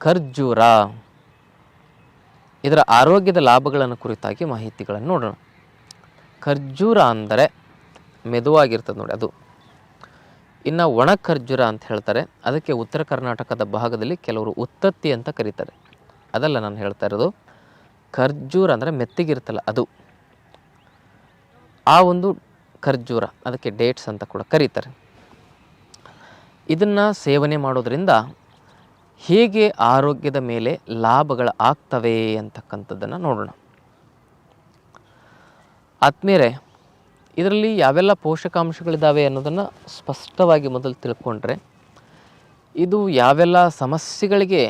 ಖರ್ಜೂರ. ಇದರ ಆರೋಗ್ಯದ ಲಾಭಗಳನ್ನು ಕುರಿತಾಗಿ ಮಾಹಿತಿಗಳನ್ನು ನೋಡೋಣ. ಖರ್ಜೂರ ಅಂದರೆ ಮೆದುವಾಗಿರ್ತದೆ ನೋಡಿ ಅದು. ಇನ್ನು ಒಣ ಖರ್ಜೂರ ಅಂತ ಹೇಳ್ತಾರೆ. ಅದಕ್ಕೆ ಉತ್ತರ ಕರ್ನಾಟಕದ ಭಾಗದಲ್ಲಿ ಕೆಲವರು ಉತ್ತತ್ತಿ ಅಂತ ಕರೀತಾರೆ. ಅದಲ್ಲ ನಾನು ಹೇಳ್ತಾ ಇರೋದು. ಖರ್ಜೂರ ಅಂದರೆ ಮೆತ್ತಿಗಿರ್ತಲ್ಲ ಅದು. ಆ ಒಂದು ಖರ್ಜೂರ ಅದಕ್ಕೆ ಡೇಟ್ಸ್ ಅಂತ ಕೂಡ ಕರೀತಾರೆ. ಇದನ್ನು ಸೇವನೆ ಮಾಡೋದ್ರಿಂದ ಹೇಗೆ ಆರೋಗ್ಯದ ಮೇಲೆ ಲಾಭಗಳು ಆಗ್ತವೆ ಅಂತಕ್ಕಂಥದ್ದನ್ನು ನೋಡೋಣ. ಆದ್ಮೇಲೆ ಇದರಲ್ಲಿ ಯಾವೆಲ್ಲ ಪೋಷಕಾಂಶಗಳಿದ್ದಾವೆ ಅನ್ನೋದನ್ನು ಸ್ಪಷ್ಟವಾಗಿ ಮೊದಲು ತಿಳ್ಕೊಂಡ್ರೆ, ಇದು ಯಾವೆಲ್ಲ ಸಮಸ್ಯೆಗಳಿಗೆ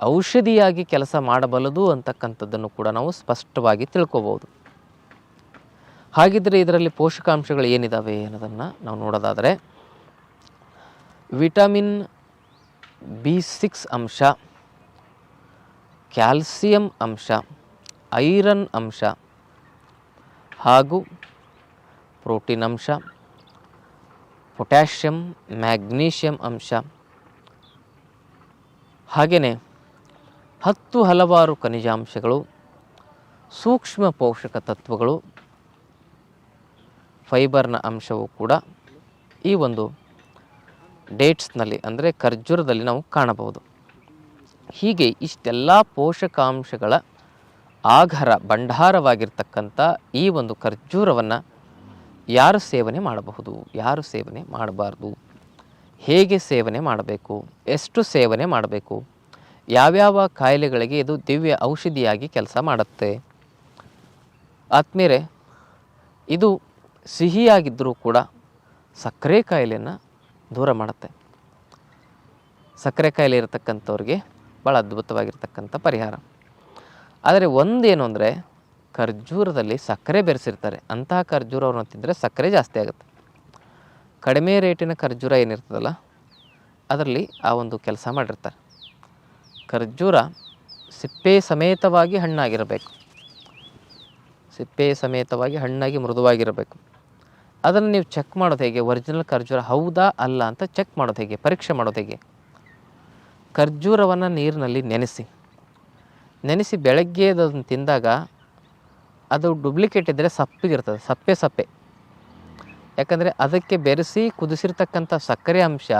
ಔಷಧಿಯಾಗಿ ಕೆಲಸ ಮಾಡಬಲ್ಲದು ಅಂತಕ್ಕಂಥದ್ದನ್ನು ಕೂಡ ನಾವು ಸ್ಪಷ್ಟವಾಗಿ ತಿಳ್ಕೋಬೋದು. ಹಾಗಿದ್ದರೆ ಇದರಲ್ಲಿ ಪೋಷಕಾಂಶಗಳು ಏನಿದ್ದಾವೆ ಅನ್ನೋದನ್ನು ನಾವು ನೋಡೋದಾದರೆ, ವಿಟಮಿನ್ ಬಿ ಸಿಕ್ಸ್ ಅಂಶ, ಕ್ಯಾಲ್ಸಿಯಂ ಅಂಶ, ಐರನ್ ಅಂಶ ಹಾಗೂ ಪ್ರೋಟೀನ್ ಅಂಶ, ಪೊಟ್ಯಾಷಿಯಂ, ಮ್ಯಾಗ್ನೀಷಿಯಂ ಅಂಶ. ಹಾಗೆಯೇ ಹತ್ತು ಹಲವಾರು ಖನಿಜಾಂಶಗಳು, ಸೂಕ್ಷ್ಮ ಪೋಷಕ ತತ್ವಗಳು, ಫೈಬರ್ನ ಅಂಶವು ಕೂಡ ಈ ಒಂದು ಡೇಟ್ಸ್ನಲ್ಲಿ ಅಂದರೆ ಖರ್ಜೂರದಲ್ಲಿ ನಾವು ಕಾಣಬಹುದು. ಹೀಗೆ ಇಷ್ಟೆಲ್ಲ ಪೋಷಕಾಂಶಗಳ ಆಘರ ಭಂಡಾರವಾಗಿರ್ತಕ್ಕಂಥ ಈ ಒಂದು ಖರ್ಜೂರವನ್ನು ಯಾರು ಸೇವನೆ ಮಾಡಬಹುದು? ಯಾರು ಸೇವನೆ ಮಾಡಬಾರ್ದು? ಹೇಗೆ ಸೇವನೆ ಮಾಡಬೇಕು? ಎಷ್ಟು ಸೇವನೆ ಮಾಡಬೇಕು? ಯಾವ್ಯಾವ ಕಾಯಿಲೆಗಳಿಗೆ ಇದು ದಿವ್ಯ ಔಷಧಿಯಾಗಿ ಕೆಲಸ ಮಾಡುತ್ತೆ? ಆದ್ಮೇಲೆ ಇದು ಸಿಹಿಯಾಗಿದ್ದರೂ ಕೂಡ ಸಕ್ಕರೆ ಕಾಯಿಲೆಯನ್ನು ದೂರ ಮಾಡುತ್ತೆ. ಸಕ್ಕರೆ ಕಾಯಿಲೆ ಇರತಕ್ಕಂಥವ್ರಿಗೆ ಭಾಳ ಅದ್ಭುತವಾಗಿರ್ತಕ್ಕಂಥ ಪರಿಹಾರ. ಆದರೆ ಒಂದೇನು ಅಂದರೆ, ಖರ್ಜೂರದಲ್ಲಿ ಸಕ್ಕರೆ ಬೆರೆಸಿರ್ತಾರೆ. ಅಂತಹ ಖರ್ಜೂರವನ್ನು ತಿಂದರೆ ಸಕ್ಕರೆ ಜಾಸ್ತಿ ಆಗುತ್ತೆ. ಕಡಿಮೆ ರೇಟಿನ ಖರ್ಜೂರ ಏನಿರ್ತದಲ್ಲ, ಅದರಲ್ಲಿ ಆ ಒಂದು ಕೆಲಸ ಮಾಡಿರ್ತಾರೆ. ಖರ್ಜೂರ ಸಿಪ್ಪೆ ಸಮೇತವಾಗಿ ಹಣ್ಣಾಗಿರಬೇಕು. ಸಿಪ್ಪೆ ಸಮೇತವಾಗಿ ಹಣ್ಣಾಗಿ ಮೃದುವಾಗಿರಬೇಕು. ಅದನ್ನು ನೀವು ಚೆಕ್ ಮಾಡೋದು ಹೇಗೆ? ಒರಿಜಿನಲ್ ಖರ್ಜೂರ ಹೌದಾ ಅಲ್ಲ ಅಂತ ಚೆಕ್ ಮಾಡೋದು ಹೇಗೆ? ಪರೀಕ್ಷೆ ಮಾಡೋದು ಹೇಗೆ? ಖರ್ಜೂರವನ್ನು ನೀರಿನಲ್ಲಿ ನೆನೆಸಿ. ನೆನೆಸಿ ಬೆಳಗ್ಗೆ ಅದನ್ನು ತಿಂದಾಗ ಅದು ಡುಪ್ಲಿಕೇಟ್ ಇದ್ದರೆ ಸಪ್ಪಿಗಿರ್ತದೆ ಸಪ್ಪೆ ಸಪ್ಪೆ. ಯಾಕಂದರೆ ಅದಕ್ಕೆ ಬೆರೆಸಿ ಕುದಿಸಿರ್ತಕ್ಕಂಥ ಸಕ್ಕರೆ ಅಂಶ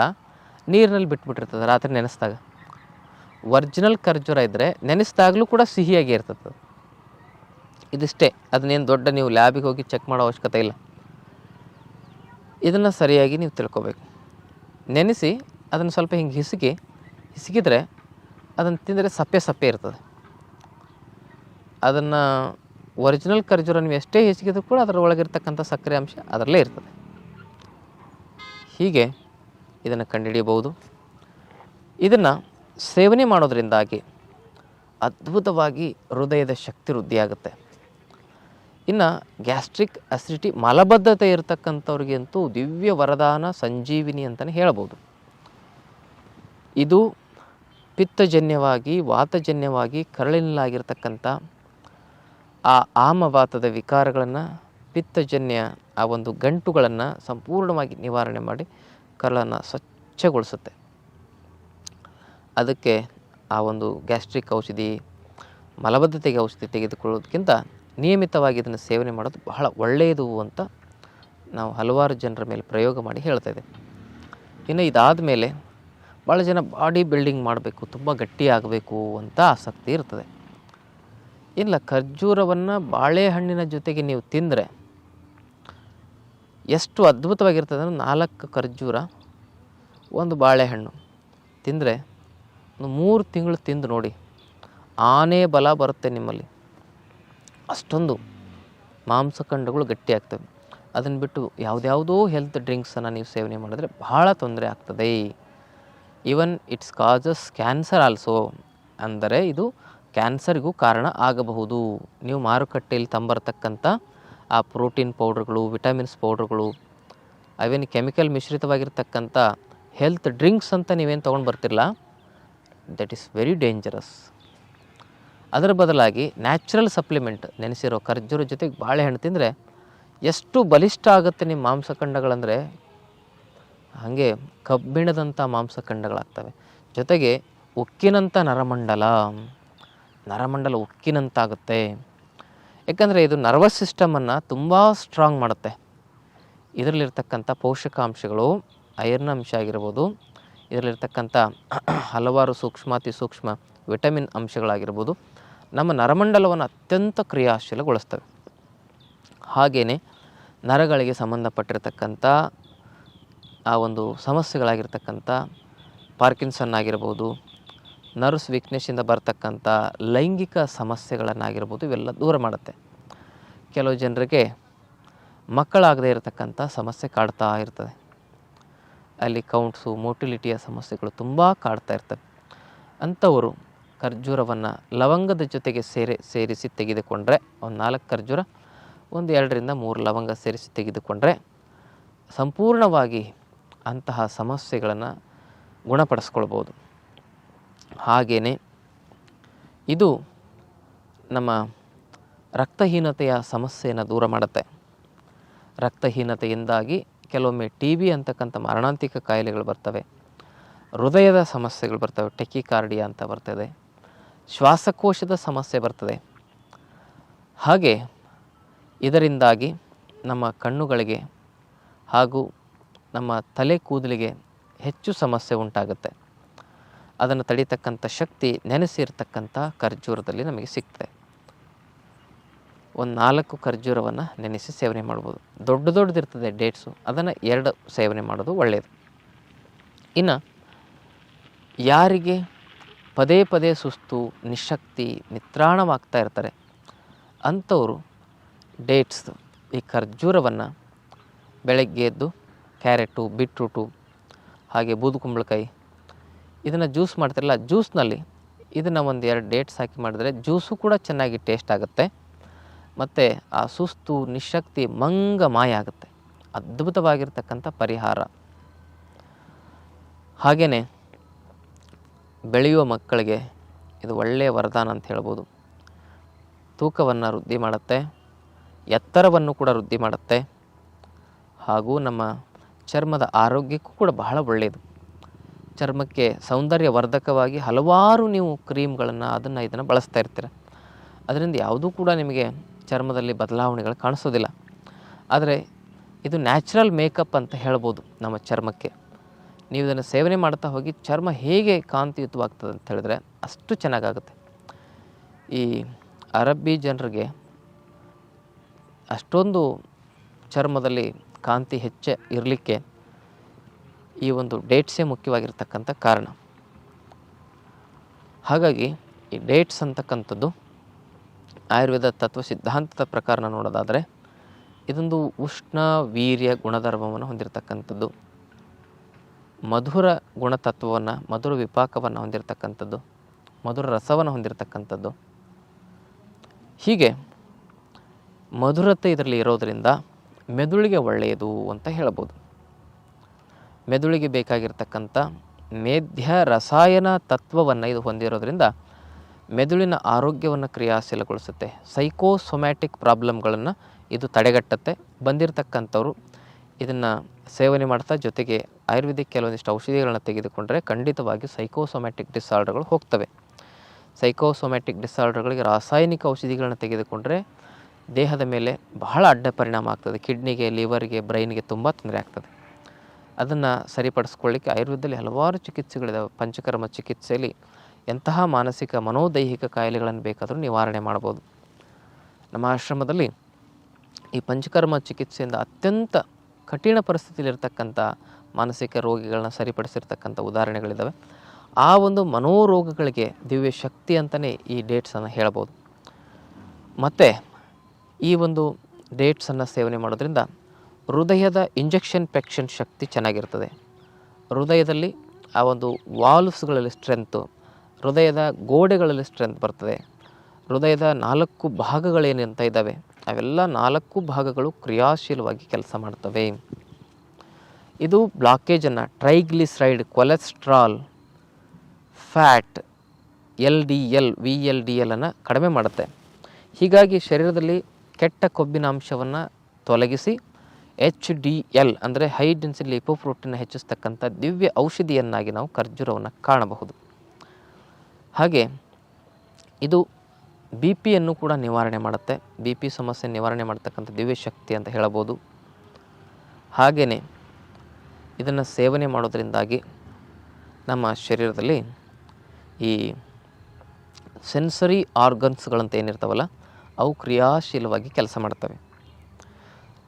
ನೀರಿನಲ್ಲಿ ಬಿಟ್ಬಿಟ್ಟಿರ್ತದೆ ರಾತ್ರಿ ನೆನೆಸಿದಾಗ. ಒರಿಜಿನಲ್ ಖರ್ಜೂರ ಇದ್ದರೆ ನೆನೆಸಿದಾಗಲೂ ಕೂಡ ಸಿಹಿಯಾಗಿ ಇರ್ತದೆ. ಇದಿಷ್ಟೇ. ಅದನ್ನೇನು ದೊಡ್ಡ ನೀವು ಲ್ಯಾಬಿಗೆ ಹೋಗಿ ಚೆಕ್ ಮಾಡೋ ಅವಶ್ಯಕತೆ ಇಲ್ಲ. ಇದನ್ನು ಸರಿಯಾಗಿ ನೀವು ತಿಳ್ಕೊಬೇಕು. ನೆನೆಸಿ ಅದನ್ನು ಸ್ವಲ್ಪ ಹಿಂಗೆ ಹಿಸುಕಿ, ಹಿಸುಕಿದ್ರೆ ಅದನ್ನು ತಿಂದರೆ ಸಪ್ಪೆ ಸಪ್ಪೆ ಇರ್ತದೆ. ಅದನ್ನು ಒರಿಜಿನಲ್ ಖರ್ಜೂರ ನೀವು ಎಷ್ಟೇ ಹಿಸುಕಿದ್ರು ಕೂಡ ಅದರ ಒಳಗಿರ್ತಕ್ಕಂಥ ಸಕ್ಕರೆ ಅಂಶ ಅದರಲ್ಲೇ ಇರ್ತದೆ. ಹೀಗೆ ಇದನ್ನು ಕಂಡುಹಿಡಿಯಬಹುದು. ಇದನ್ನು ಸೇವನೆ ಮಾಡೋದರಿಂದಾಗಿ ಅದ್ಭುತವಾಗಿ ಹೃದಯದ ಶಕ್ತಿ ವೃದ್ಧಿಯಾಗುತ್ತೆ. ಇನ್ನು ಗ್ಯಾಸ್ಟ್ರಿಕ್ ಅಸಿಡಿಟಿ ಮಲಬದ್ಧತೆ ಇರತಕ್ಕಂಥವ್ರಿಗೆ ಅಂತೂ ದಿವ್ಯ ವರದಾನ ಸಂಜೀವಿನಿ ಅಂತಲೇ ಹೇಳ್ಬೋದು. ಇದು ಪಿತ್ತಜನ್ಯವಾಗಿ, ವಾತಜನ್ಯವಾಗಿ ಕರಳಿನಲ್ಲಾಗಿರ್ತಕ್ಕಂಥ ಆ ಆಮವಾತದ ವಿಕಾರಗಳನ್ನು ಪಿತ್ತಜನ್ಯ ಆ ಒಂದು ಗಂಟುಗಳನ್ನು ಸಂಪೂರ್ಣವಾಗಿ ನಿವಾರಣೆ ಮಾಡಿ ಕರಳನ್ನು ಸ್ವಚ್ಛಗೊಳಿಸುತ್ತೆ. ಅದಕ್ಕೆ ಆ ಒಂದು ಗ್ಯಾಸ್ಟ್ರಿಕ್ ಔಷಧಿ, ಮಲಬದ್ಧತೆಗೆ ಔಷಧಿ ತೆಗೆದುಕೊಳ್ಳೋದಕ್ಕಿಂತ ನಿಯಮಿತವಾಗಿ ಇದನ್ನು ಸೇವನೆ ಮಾಡೋದು ಬಹಳ ಒಳ್ಳೆಯದು ಅಂತ ನಾವು ಹಲವಾರು ಜನರ ಮೇಲೆ ಪ್ರಯೋಗ ಮಾಡಿ ಹೇಳ್ತಾ ಇದ್ದೇವೆ ಇನ್ನು ಇದಾದ ಮೇಲೆ ಭಾಳ ಜನ ಬಾಡಿ ಬಿಲ್ಡಿಂಗ್ ಮಾಡಬೇಕು, ತುಂಬ ಗಟ್ಟಿಯಾಗಬೇಕು ಅಂತ ಆಸಕ್ತಿ ಇರ್ತದೆ. ಇಲ್ಲ, ಖರ್ಜೂರವನ್ನು ಬಾಳೆಹಣ್ಣಿನ ಜೊತೆಗೆ ನೀವು ತಿಂದರೆ ಎಷ್ಟು ಅದ್ಭುತವಾಗಿರ್ತದೆ ಅಂದರೆ ನಾಲ್ಕು ಖರ್ಜೂರ, ಒಂದು ಬಾಳೆಹಣ್ಣು ತಿಂದರೆ ಒಂದು ಮೂರು ತಿಂಗಳು ತಿಂದು ನೋಡಿ, ಆನೆ ಬಲ ಬರುತ್ತೆ ನಿಮ್ಮಲ್ಲಿ. ಅಷ್ಟೊಂದು ಮಾಂಸಖಂಡಗಳು ಗಟ್ಟಿ ಆಗ್ತವೆ. ಅದನ್ನು ಬಿಟ್ಟು ಯಾವುದ್ಯಾವುದೋ ಹೆಲ್ತ್ ಡ್ರಿಂಕ್ಸನ್ನು ನೀವು ಸೇವನೆ ಮಾಡಿದ್ರೆ ಬಹಳ ತೊಂದರೆ ಆಗ್ತದೆ. Even it's causes cancer also ಅಂದರೆ ಇದು ಕ್ಯಾನ್ಸರ್ಗೂ ಕಾರಣ ಆಗಬಹುದು. ನೀವು ಮಾರುಕಟ್ಟೆಯಲ್ಲಿ ತಂಬರ್ತಕ್ಕಂಥ ಆ ಪ್ರೋಟೀನ್ ಪೌಡ್ರ್ಗಳು, ವಿಟಮಿನ್ಸ್ ಪೌಡ್ರ್ಗಳು ಅವೇನು ಕೆಮಿಕಲ್ ಮಿಶ್ರಿತವಾಗಿರ್ತಕ್ಕಂಥ ಹೆಲ್ತ್ ಡ್ರಿಂಕ್ಸ್ ಅಂತ ನೀವೇನು ತೊಗೊಂಡು ಬರ್ತಿರಲ್ಲ ದಟ್ ಈಸ್ ವೆರಿ ಡೇಂಜರಸ್ ಅದರ ಬದಲಾಗಿ ನ್ಯಾಚುರಲ್ ಸಪ್ಲಿಮೆಂಟ್ ನೆನೆಸಿರೋ ಖರ್ಜೂರ ಜೊತೆಗೆ ಬಾಳೆಹಣ್ಣು ತಿಂದರೆ ಎಷ್ಟು ಬಲಿಷ್ಠ ಆಗುತ್ತೆ ನಿಮ್ಮ ಮಾಂಸಖಂಡಗಳಂದರೆ? ಹಾಗೆ ಕಬ್ಬಿಣದಂಥ ಮಾಂಸಖಂಡಗಳಾಗ್ತವೆ. ಜೊತೆಗೆ ಉಕ್ಕಿನಂಥ ನರಮಂಡಲ ನರಮಂಡಲ ಉಕ್ಕಿನಂತಾಗುತ್ತೆ. ಯಾಕಂದರೆ ಇದು ನರ್ವಸ್ ಸಿಸ್ಟಮನ್ನು ತುಂಬ ಸ್ಟ್ರಾಂಗ್ ಮಾಡುತ್ತೆ. ಇದರಲ್ಲಿರ್ತಕ್ಕಂಥ ಪೋಷಕಾಂಶಗಳು ಐರನ್ ಅಂಶ ಆಗಿರ್ಬೋದು. ಇದರಲ್ಲಿರ್ತಕ್ಕಂಥ ಹಲವಾರು ಸೂಕ್ಷ್ಮಾತಿ ಸೂಕ್ಷ್ಮ ವಿಟಮಿನ್ ಅಂಶಗಳಾಗಿರ್ಬೋದು. ನಮ್ಮ ನರಮಂಡಲವನ್ನು ಅತ್ಯಂತ ಕ್ರಿಯಾಶೀಲಗೊಳಿಸ್ತವೆ. ಹಾಗೆಯೇ ನರಗಳಿಗೆ ಸಂಬಂಧಪಟ್ಟಿರ್ತಕ್ಕಂಥ ಆ ಒಂದು ಸಮಸ್ಯೆಗಳಾಗಿರ್ತಕ್ಕಂಥ ಪಾರ್ಕಿನ್ಸನ್ ಆಗಿರ್ಬೋದು, ನರ್ವ್ಸ್ ವೀಕ್ನೆಸ್ಸಿಂದ ಬರ್ತಕ್ಕಂಥ ಲೈಂಗಿಕ ಸಮಸ್ಯೆಗಳನ್ನಾಗಿರ್ಬೋದು ಇವೆಲ್ಲ ದೂರ ಮಾಡುತ್ತೆ. ಕೆಲವು ಜನರಿಗೆ ಮಕ್ಕಳಾಗದೇ ಇರತಕ್ಕಂಥ ಸಮಸ್ಯೆ ಕಾಡ್ತಾ ಇರ್ತದೆ. ಅಲ್ಲಿ ಕೌಂಟ್ಸು ಮೋಟಿಲಿಟಿಯ ಸಮಸ್ಯೆಗಳು ತುಂಬ ಕಾಡ್ತಾ ಇರ್ತವೆ. ಅಂಥವರು ಖರ್ಜೂರವನ್ನು ಲವಂಗದ ಜೊತೆಗೆ ಸೇರಿ, ಸೇರಿಸಿ ತೆಗೆದುಕೊಂಡ್ರೆ, ಒಂದು ನಾಲ್ಕು ಖರ್ಜೂರ, ಒಂದು ಎರಡರಿಂದ ಮೂರು ಲವಂಗ ಸೇರಿಸಿ ತೆಗೆದುಕೊಂಡ್ರೆ, ಸಂಪೂರ್ಣವಾಗಿ ಅಂತಹ ಸಮಸ್ಯೆಗಳನ್ನು ಗುಣಪಡಿಸ್ಕೊಳ್ಬೋದು. ಹಾಗೆಯೇ ಇದು ನಮ್ಮ ರಕ್ತಹೀನತೆಯ ಸಮಸ್ಯೆಯನ್ನು ದೂರ ಮಾಡುತ್ತೆ. ರಕ್ತಹೀನತೆಯಿಂದಾಗಿ ಕೆಲವೊಮ್ಮೆ ಟಿ ಬಿ ಅಂತಕ್ಕಂಥ ಮಾರಣಾಂತಿಕ ಕಾಯಿಲೆಗಳು ಬರ್ತವೆ. ಹೃದಯದ ಸಮಸ್ಯೆಗಳು ಬರ್ತವೆ. ಟೆಕಿಕಾರ್ಡಿಯಾ ಅಂತ ಬರ್ತದೆ. ಶ್ವಾಸಕೋಶದ ಸಮಸ್ಯೆ ಬರ್ತದೆ. ಹಾಗೆ ಇದರಿಂದಾಗಿ ನಮ್ಮ ಕಣ್ಣುಗಳಿಗೆ ಹಾಗೂ ನಮ್ಮ ತಲೆ ಕೂದಲಿಗೆ ಹೆಚ್ಚು ಸಮಸ್ಯೆ ಉಂಟಾಗುತ್ತೆ. ಅದನ್ನು ತಡೀತಕ್ಕಂಥ ಶಕ್ತಿ ನೆನೆಸಿರ್ತಕ್ಕಂಥ ಖರ್ಜೂರದಲ್ಲಿ ನಮಗೆ ಸಿಗ್ತದೆ. ಒಂದು ನಾಲ್ಕು ಖರ್ಜೂರವನ್ನು ನೆನೆಸಿ ಸೇವನೆ ಮಾಡ್ಬೋದು. ದೊಡ್ಡ ದೊಡ್ಡದಿರ್ತದೆ ಡೇಟ್ಸು. ಅದನ್ನು ಎರಡು ಸೇವನೆ ಮಾಡೋದು ಒಳ್ಳೆಯದು ಇನ್ನು ಯಾರಿಗೆ ಪದೇ ಪದೇ ಸುಸ್ತು, ನಿಶಕ್ತಿ, ನಿತ್ರಾಣವಾಗ್ತಾ ಇರ್ತಾರೆ. ಅಂಥವರು ಡೇಟ್ಸ್ ಈ ಖರ್ಜೂರವನ್ನು ಬೆಳಗ್ಗೆ ಎದ್ದು ಕ್ಯಾರೆಟು, ಬಿಟ್ರೂಟು, ಹಾಗೆ ಬೂದುಕುಂಬಳಕಾಯಿ ಇದನ್ನು ಜ್ಯೂಸ್ ಮಾಡ್ತಿರಲ್ಲ, ಜ್ಯೂಸ್ನಲ್ಲಿ ಇದನ್ನು ಒಂದು ಎರಡು ಡೇಟ್ಸ್ ಹಾಕಿ ಮಾಡಿದ್ರೆ ಜ್ಯೂಸು ಕೂಡ ಚೆನ್ನಾಗಿ ಟೇಸ್ಟ್ ಆಗುತ್ತೆ. ಮತ್ತು ಆ ಸುಸ್ತು, ನಿಶಕ್ತಿ ಮಂಗ ಮಾಯ ಆಗುತ್ತೆ. ಅದ್ಭುತವಾಗಿರ್ತಕ್ಕಂಥ ಪರಿಹಾರ. ಹಾಗೆಯೇ ಬೆಳೆಯುವ ಮಕ್ಕಳಿಗೆ ಇದು ಒಳ್ಳೆಯ ವರದಾನ ಅಂತ ಹೇಳ್ಬೋದು. ತೂಕವನ್ನು ವೃದ್ಧಿ ಮಾಡುತ್ತೆ, ಎತ್ತರವನ್ನು ಕೂಡ ವೃದ್ಧಿ ಮಾಡುತ್ತೆ, ಹಾಗೂ ನಮ್ಮ ಚರ್ಮದ ಆರೋಗ್ಯಕ್ಕೂ ಕೂಡ ಬಹಳ ಒಳ್ಳೆಯದು ಚರ್ಮಕ್ಕೆ ಸೌಂದರ್ಯ ವರ್ಧಕವಾಗಿ ಹಲವಾರು ನೀವು ಕ್ರೀಮ್ಗಳನ್ನು ಅದನ್ನು ಇದನ್ನು ಬಳಸ್ತಾ ಇರ್ತೀರ. ಅದರಿಂದ ಯಾವುದೂ ಕೂಡ ನಿಮಗೆ ಚರ್ಮದಲ್ಲಿ ಬದಲಾವಣೆಗಳು ಕಾಣಿಸೋದಿಲ್ಲ. ಆದರೆ ಇದು ನ್ಯಾಚುರಲ್ ಮೇಕಪ್ ಅಂತ ಹೇಳ್ಬೋದು ನಮ್ಮ ಚರ್ಮಕ್ಕೆ. ನೀವು ಇದನ್ನು ಸೇವನೆ ಮಾಡ್ತಾ ಹೋಗಿ ಚರ್ಮ ಹೇಗೆ ಕಾಂತಿಯುತವಾಗ್ತದೆ ಅಂತ ಹೇಳಿದ್ರೆ ಅಷ್ಟು ಚೆನ್ನಾಗಾಗುತ್ತೆ. ಈ ಅರಬ್ಬಿ ಜನರಿಗೆ ಅಷ್ಟೊಂದು ಚರ್ಮದಲ್ಲಿ ಕಾಂತಿ ಹೆಚ್ಚೆ ಇರಲಿಕ್ಕೆ ಈ ಒಂದು ಡೇಟ್ಸೇ ಮುಖ್ಯವಾಗಿರ್ತಕ್ಕಂಥ ಕಾರಣ. ಹಾಗಾಗಿ ಈ ಡೇಟ್ಸ್ ಅಂತಕ್ಕಂಥದ್ದು ಆಯುರ್ವೇದ ತತ್ವ ಸಿದ್ಧಾಂತದ ಪ್ರಕಾರ ನೋಡೋದಾದರೆ ಇದೊಂದು ಉಷ್ಣ ವೀರ್ಯ ಗುಣಧರ್ಮವನ್ನು ಹೊಂದಿರತಕ್ಕಂಥದ್ದು. ಮಧುರ ಗುಣತತ್ವವನ್ನು, ಮಧುರ ವಿಪಾಕವನ್ನು ಹೊಂದಿರತಕ್ಕಂಥದ್ದು, ಮಧುರ ರಸವನ್ನು ಹೊಂದಿರತಕ್ಕಂಥದ್ದು. ಹೀಗೆ ಮಧುರತೆ ಇದರಲ್ಲಿ ಇರೋದರಿಂದ ಮೆದುಳಿಗೆ ಒಳ್ಳೆಯದು ಅಂತ ಹೇಳ್ಬೋದು. ಮೆದುಳಿಗೆ ಬೇಕಾಗಿರ್ತಕ್ಕಂಥ ಮೇಧ್ಯ ರಸಾಯನ ತತ್ವವನ್ನು ಇದು ಹೊಂದಿರೋದ್ರಿಂದ ಮೆದುಳಿನ ಆರೋಗ್ಯವನ್ನು ಕ್ರಿಯಾಶೀಲಗೊಳಿಸುತ್ತೆ. ಸೈಕೋಸೊಮ್ಯಾಟಿಕ್ ಪ್ರಾಬ್ಲಮ್ಗಳನ್ನು ಇದು ತಡೆಗಟ್ಟುತ್ತೆ. ಬಂದಿರತಕ್ಕಂಥವ್ರು ಇದನ್ನು ಸೇವನೆ ಮಾಡ್ತಾ ಜೊತೆಗೆ ಆಯುರ್ವೇದಿಕ್ ಕೆಲವೊಂದಿಷ್ಟು ಔಷಧಿಗಳನ್ನ ತೆಗೆದುಕೊಂಡರೆ ಖಂಡಿತವಾಗಿ ಸೈಕೋಸೊಮ್ಯಾಟಿಕ್ ಡಿಸಾರ್ಡರ್ಗಳು ಹೋಗ್ತವೆ. ಸೈಕೋಸೊಮ್ಯಾಟಿಕ್ ಡಿಸಾರ್ಡರ್ಗಳಿಗೆ ರಾಸಾಯನಿಕ ಔಷಧಿಗಳನ್ನ ತೆಗೆದುಕೊಂಡರೆ ದೇಹದ ಮೇಲೆ ಬಹಳ ಅಡ್ಡ ಪರಿಣಾಮ ಆಗ್ತದೆ. ಕಿಡ್ನಿಗೆ, ಲಿವರ್ಗೆ, ಬ್ರೈನ್ಗೆ ತುಂಬ ತೊಂದರೆ ಆಗ್ತದೆ. ಅದನ್ನು ಸರಿಪಡಿಸ್ಕೊಳ್ಳಿಕ್ಕೆ ಆಯುರ್ವೇದದಲ್ಲಿ ಹಲವಾರು ಚಿಕಿತ್ಸೆಗಳಿದ್ದಾವೆ ಪಂಚಕರ್ಮ ಚಿಕಿತ್ಸೆಯಲ್ಲಿ ಎಂತಹ ಮಾನಸಿಕ ಮನೋದೈಹಿಕ ಕಾಯಿಲೆಗಳನ್ನು ಬೇಕಾದರೂ ನಿವಾರಣೆ ಮಾಡ್ಬೋದು. ನಮ್ಮ ಆಶ್ರಮದಲ್ಲಿ ಈ ಪಂಚಕರ್ಮ ಚಿಕಿತ್ಸೆಯಿಂದ ಅತ್ಯಂತ ಕಠಿಣ ಪರಿಸ್ಥಿತಿಯಲ್ಲಿರ್ತಕ್ಕಂಥ ಮಾನಸಿಕ ರೋಗಿಗಳನ್ನ ಸರಿಪಡಿಸಿರ್ತಕ್ಕಂಥ ಉದಾಹರಣೆಗಳಿದ್ದಾವೆ ಆ ಒಂದು ಮನೋರೋಗಗಳಿಗೆ ದಿವ್ಯ ಶಕ್ತಿ ಅಂತಲೇ ಈ ಡೇಟ್ಸನ್ನು ಹೇಳ್ಬೋದು. ಮತ್ತು ಈ ಒಂದು ಡೇಟ್ಸನ್ನು ಸೇವನೆ ಮಾಡೋದ್ರಿಂದ ಹೃದಯದ ಇಂಜೆಕ್ಷನ್ ಪೆಕ್ಷನ್ ಶಕ್ತಿ ಚೆನ್ನಾಗಿರ್ತದೆ. ಹೃದಯದಲ್ಲಿ ಆ ಒಂದು ವಾಲ್ವ್ಸ್ಗಳಲ್ಲಿ ಸ್ಟ್ರೆಂತು ಹೃದಯದ ಗೋಡೆಗಳಲ್ಲಿ ಸ್ಟ್ರೆಂತ್ ಬರ್ತದೆ. ಹೃದಯದ ನಾಲ್ಕು ಭಾಗಗಳೇನಂತ ಇದ್ದಾವೆ. ಅವೆಲ್ಲ ನಾಲ್ಕು ಭಾಗಗಳು ಕ್ರಿಯಾಶೀಲವಾಗಿ ಕೆಲಸ ಮಾಡ್ತವೆ. ಇದು ಬ್ಲಾಕೇಜನ್ನು triglyceride cholesterol fat L D L V L D L ಅನ್ನು ಕಡಿಮೆ ಮಾಡುತ್ತೆ. ಹೀಗಾಗಿ ಶರೀರದಲ್ಲಿ ಕೆಟ್ಟ ಕೊಬ್ಬಿನ ಅಂಶವನ್ನು ತೊಲಗಿಸಿ ಎಚ್ ಡಿ ಎಲ್ ಅಂದರೆ ಹೈ ಡೆನ್ಸಿಟಿ ಲಿಪೋಪ್ರೋಟೀನ್ ಹೆಚ್ಚಿಸ್ತಕ್ಕಂಥ ದಿವ್ಯ ಔಷಧಿಯನ್ನಾಗಿ ನಾವು ಖರ್ಜೂರವನ್ನು ಕಾಣಬಹುದು. ಹಾಗೆ ಇದು ಬಿ ಪಿಯನ್ನು ಕೂಡ ನಿವಾರಣೆ ಮಾಡುತ್ತೆ. ಬಿ ಪಿ ಸಮಸ್ಯೆ ನಿವಾರಣೆ ಮಾಡ್ತಕ್ಕಂಥ ದಿವ್ಯ ಶಕ್ತಿ ಅಂತ ಹೇಳಬೋದು ಹಾಗೆಯೇ ಇದನ್ನು ಸೇವನೆ ಮಾಡೋದ್ರಿಂದಾಗಿ ನಮ್ಮ ಶರೀರದಲ್ಲಿ ಈ ಸೆನ್ಸರಿ ಆರ್ಗನ್ಸ್ಗಳಂತ ಏನಿರ್ತಾವಲ್ಲ, ಅವು ಕ್ರಿಯಾಶೀಲವಾಗಿ ಕೆಲಸ ಮಾಡ್ತವೆ.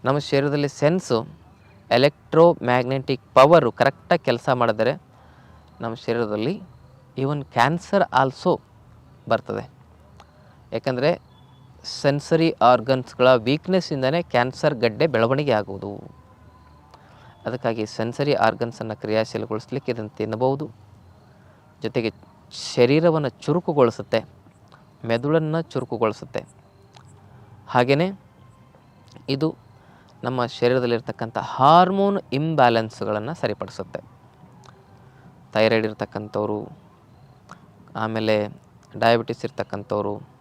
ನಮ್ಮ ಶರೀರದಲ್ಲಿ ಸೆನ್ಸು ಎಲೆಕ್ಟ್ರೋ ಮ್ಯಾಗ್ನೆಟಿಕ್ ಪವರು ಕರೆಕ್ಟಾಗಿ ಕೆಲಸ ಮಾಡಿದರೆ ನಮ್ಮ ಶರೀರದಲ್ಲಿ ಈವನ್ ಕ್ಯಾನ್ಸರ್ ಆಲ್ಸೋ ಬರ್ತದೆ. ಯಾಕಂದರೆ ಸೆನ್ಸರಿ ಆರ್ಗನ್ಸ್ಗಳ ವೀಕ್ನೆಸ್ಸಿಂದನೇ ಕ್ಯಾನ್ಸರ್ ಗಡ್ಡೆ ಬೆಳವಣಿಗೆ ಆಗುವುದು. ಅದಕ್ಕಾಗಿ ಸೆನ್ಸರಿ ಆರ್ಗನ್ಸನ್ನು ಕ್ರಿಯಾಶೀಲಗೊಳಿಸ್ಲಿಕ್ಕೆ ಇದನ್ನು ತಿನ್ನಬಹುದು. ಜೊತೆಗೆ ಶರೀರವನ್ನು ಚುರುಕುಗೊಳಿಸುತ್ತೆ, ಮೆದುಳನ್ನು ಚುರುಕುಗೊಳಿಸುತ್ತೆ. ಹಾಗೆಯೇ ಇದು ನಮ್ಮ ಶರೀರದಲ್ಲಿರ್ತಕ್ಕಂಥ ಹಾರ್ಮೋನ್ ಇಂಬ್ಯಾಲೆನ್ಸ್ಗಳನ್ನು ಸರಿಪಡಿಸುತ್ತೆ. ಥೈರಾಯ್ಡ್ ಇರ್ತಕ್ಕಂಥವ್ರು, ಆಮೇಲೆ ಡಯಾಬಿಟಿಸ್ ಇರ್ತಕ್ಕಂಥವ್ರು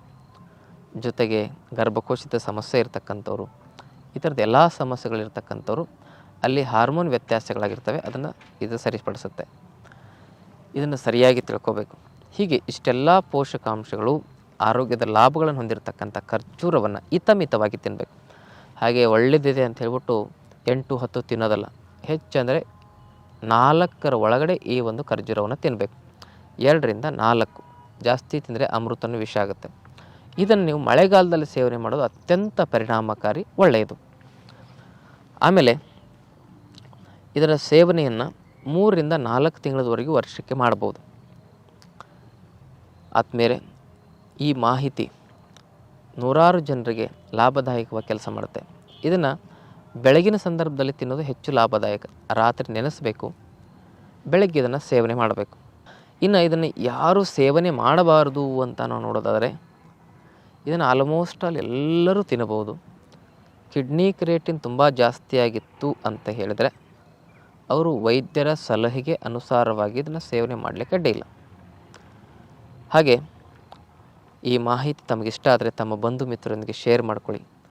ಜೊತೆಗೆ ಗರ್ಭಕೋಶದ ಸಮಸ್ಯೆ ಇರ್ತಕ್ಕಂಥವ್ರು ಈ ಥರದ ಎಲ್ಲ ಸಮಸ್ಯೆಗಳಿರ್ತಕ್ಕಂಥವ್ರು ಅಲ್ಲಿ ಹಾರ್ಮೋನ್ ವ್ಯತ್ಯಾಸಗಳಾಗಿರ್ತವೆ, ಅದನ್ನು ಇದು ಸರಿಪಡಿಸುತ್ತೆ. ಇದನ್ನು ಸರಿಯಾಗಿ ತಿಳ್ಕೋಬೇಕು. ಹೀಗೆ ಇಷ್ಟೆಲ್ಲ ಪೋಷಕಾಂಶಗಳು ಆರೋಗ್ಯದ ಲಾಭಗಳನ್ನು ಹೊಂದಿರತಕ್ಕಂಥ ಖರ್ಜೂರವನ್ನು ಹಿತಮಿತವಾಗಿ ತಿನ್ನಬೇಕು ಹಾಗೆ ಒಳ್ಳೆಯದಿದೆ ಅಂತ ಹೇಳ್ಬಿಟ್ಟು ಎಂಟು ಹತ್ತು ತಿನ್ನೋದಲ್ಲ, ಹೆಚ್ಚಂದರೆ ನಾಲ್ಕರ ಒಳಗಡೆ ಈ ಒಂದು ಖರ್ಜೂರವನ್ನು ತಿನ್ನಬೇಕು ಎರಡರಿಂದ ನಾಲ್ಕು, ಜಾಸ್ತಿ ತಿಂದರೆ ಅಮೃತನೂ ವಿಷ ಆಗುತ್ತೆ. ಇದನ್ನು ನೀವು ಮಳೆಗಾಲದಲ್ಲಿ ಸೇವನೆ ಮಾಡೋದು ಅತ್ಯಂತ ಪರಿಣಾಮಕಾರಿ, ಒಳ್ಳೆಯದು. ಆಮೇಲೆ ಇದರ ಸೇವನೆಯನ್ನು ಮೂರರಿಂದ ನಾಲ್ಕು ತಿಂಗಳವರೆಗೂ ವರ್ಷಕ್ಕೆ ಮಾಡ್ಬೋದು. ಆದಮೇಲೆ ಈ ಮಾಹಿತಿ ನೂರಾರು ಜನರಿಗೆ ಲಾಭದಾಯಕವಾಗಿ ಕೆಲಸ ಮಾಡುತ್ತೆ. ಇದನ್ನು ಬೆಳಗಿನ ಸಂದರ್ಭದಲ್ಲಿ ತಿನ್ನೋದು ಹೆಚ್ಚು ಲಾಭದಾಯಕ. ರಾತ್ರಿ ನೆನೆಸಬೇಕು, ಬೆಳಗ್ಗೆ ಇದನ್ನು ಸೇವನೆ ಮಾಡಬೇಕು. ಇನ್ನು ಇದನ್ನು ಯಾರು ಸೇವನೆ ಮಾಡಬಾರದು ಅಂತ ನಾವು ನೋಡೋದಾದರೆ ಇದನ್ನು ಆಲ್ಮೋಸ್ಟ್ ಆಲ್ ಎಲ್ಲರೂ ತಿನ್ನಬಹುದು. ಕಿಡ್ನಿ ಕ್ರಿಯೇಟಿನ್ ತುಂಬ ಜಾಸ್ತಿಯಾಗಿತ್ತು ಅಂತ ಹೇಳಿದರೆ ಅವರು ವೈದ್ಯರ ಸಲಹೆಗೆ ಅನುಸಾರವಾಗಿ ಇದನ್ನು ಸೇವನೆ ಮಾಡಲಿಕ್ಕೆ ಅಡ್ಡಿಲ್ಲ ಹಾಗೆ ಈ ಮಾಹಿತಿ ತಮಗಿಷ್ಟ ಆದರೆ ತಮ್ಮ ಬಂಧು ಮಿತ್ರರೊಂದಿಗೆ ಶೇರ್ ಮಾಡ್ಕೊಳ್ಳಿ.